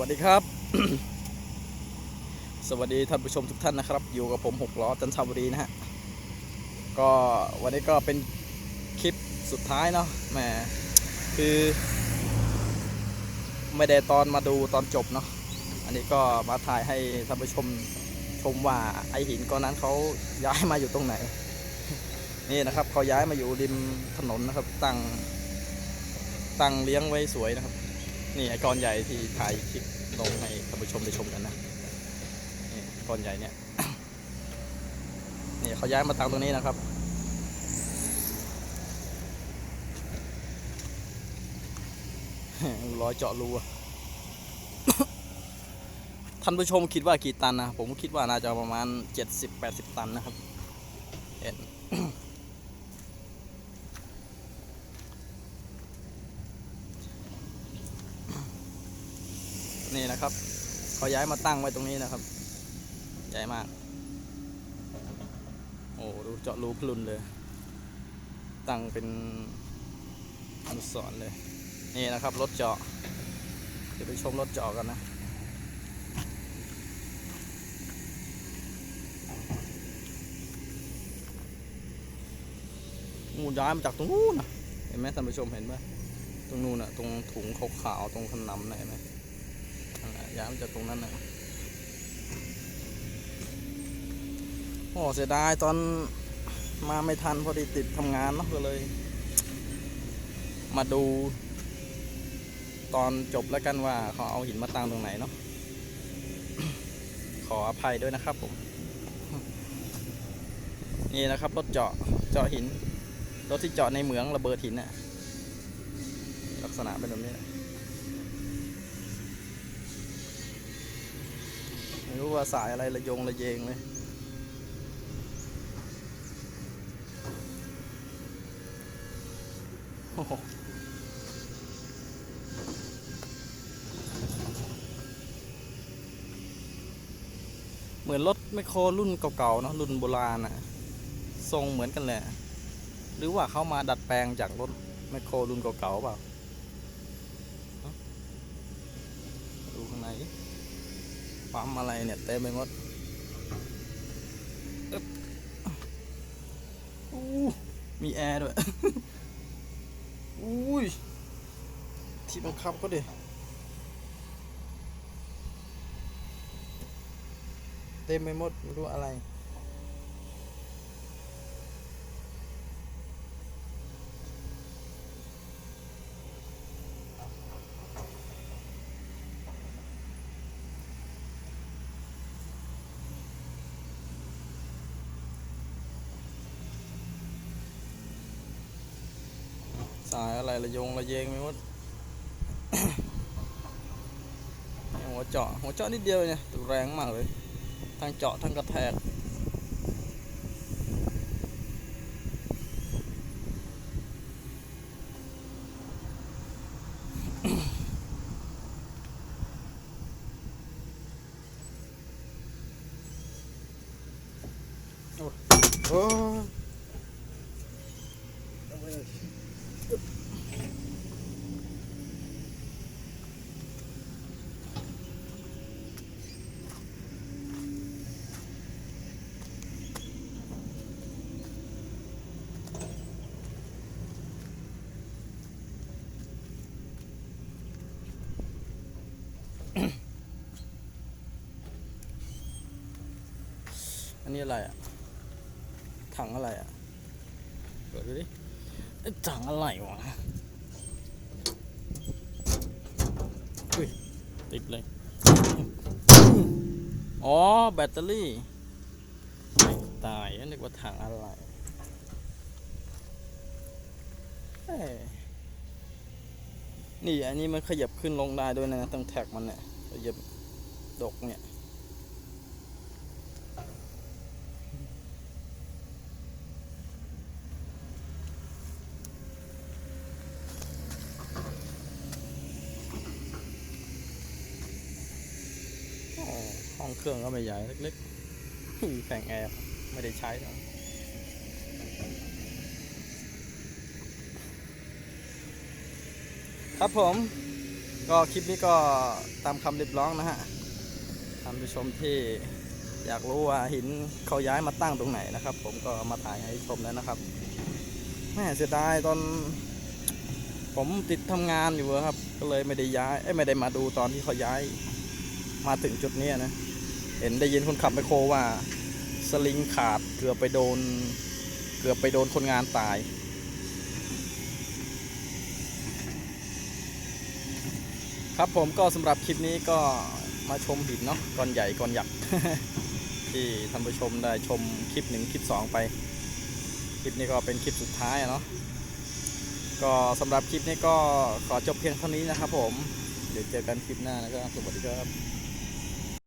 วัสดีครับ สวัสดีท่านผู้ชมทุกท่านนะครับ อยู่กับผมหกล้อจันทบุรีนะฮะ ก็วันนี้ก็เป็นคลิปสุดท้ายเนาะ แหม คือ ไม่ได้ตอนมาดูตอนจบเนาะ อันนี้ก็มาถ่ายให้ท่านผู้ชมชมว่าไอหินก้อนนั้นเขาย้ายมาอยู่ตรงไหน นี่นะครับเขาย้ายมาอยู่ริมถนนนะครับ ตั้ง ตั้งเลี้ยงไว้สวยนะครับ นี่ไอ้ก้อนใหญ่ที่ถ่ายคลิปลงให้ท่านผู้ชมได้ชมกันนะนี่ก้อนใหญ่เนี่ยนี่เขาย้ายมาตั้งตรงนี้นะครับร้อยเจาะรูท่านผู้ชมคิดว่ากี่ตันนะ ผมคิดว่าน่าจะประมาณ 70-80 ตันนะครับเห็น นะครับเขาย้ายมาตั้งไว้ตรงนี้นะครับ ใหญ่มาก โอ้ดูเจาะรูพลุนเลย ตั้งเป็นอนุสรณ์เลย นี่นะครับรถเจาะเดี๋ยวไปชมรถเจาะกันนะงูย้ายมาจากตรงนู้นนะเห็นไหมท่านผู้ชมเห็นไหมตรงนู้นน่ะตรงถุงขาวๆตรงขนำน่ะเห็นไหม ย้ายมาจากตรงนั้นนะโอ้เสียดายตอนมาไม่ทันพอดีติดทำงานเนาะก็เลย มาดูตอนจบแล้วกันว่าเขาเอาหินมาตั้งตรงไหนเนาะขออภัยด้วยนะครับผม นี่นะครับรถเจาะเจาะหิน รถที่เจาะในเหมืองระเบิดหินน่ะลักษณะเป็นแบบนี้นะ ว่าสายอะไรระยงระเยงเลยโอ้โหเหมือนรถไมคโครรุ่นเก่าๆเนะรุ่นโบราณอะทรงเหมือนกันแหละ หรือว่าเขามาดัดแปลงจากรถไมคโครรุ่นเก่าๆเปล่าดูข้างใน ปั๊มอะไรเนี่ยเต็มไปหมดมีแอร์ด้วย อุ้ย ที่บังคับก็ดิเต็มไปหมดไม่รู้อะไร สายอะไรระยงระเยงไม่หมดหัวเจาะหัวเจาะนิดเดียวเนี่ยแต่แรงมากเลย ทั้งเจาะทั้งกระแทกโอ้ อันนี้อะไรอะ ถังอะไรอะเปิดดูดิเอ๊ะถังอะไรวะอุ้ยติดเลย อ๋อ แบตเตอรี่ไม่ตายนึกว่าถังอะไรเอ้ นี่อันนี้มันขยับขึ้นลงได้ด้วยนะต้องแท็กมันเนี่ยขยับดกเนี่ยห้องเครื่องก็ไม่ใหญ่เล็กๆมีแผงแอร์ไม่ได้ใช้อก ครับผมก็คลิปนี้ก็ตามคำเรียบร้องนะฮะท่านผู้ชมที่อยากรู้ว่าหินเขาย้ายมาตั้งตรงไหนนะครับ ผมก็มาถ่ายให้ชมแล้วนะครับแม่เสียดายตอน ผมติดทำงานอยู่ครับ ก็เลยไม่ได้ย้ายไม่ได้มาดูตอนที่เขาย้ายมาถึงจุดนี้นะ เห็นได้ยินคนขับไมโครว่า สลิงขาดเกือบไปโดน เกือบไปโดนคนงานตาย ครับผมก็สำหรับคลิปนี้ก็มาชมหินเนาะก้อนใหญ่ก้อนหยักที่ท่านผู้ชมได้ชมคลิปหนึ่งคลิปสองไป คลิปนี้ก็เป็นคลิปสุดท้ายเนาะก็สำหรับคลิปนี้ก็ขอจบเพียงเท่านี้นะครับผม เดี๋ยวเจอกันคลิปหน้านะครับสวัสดีครับ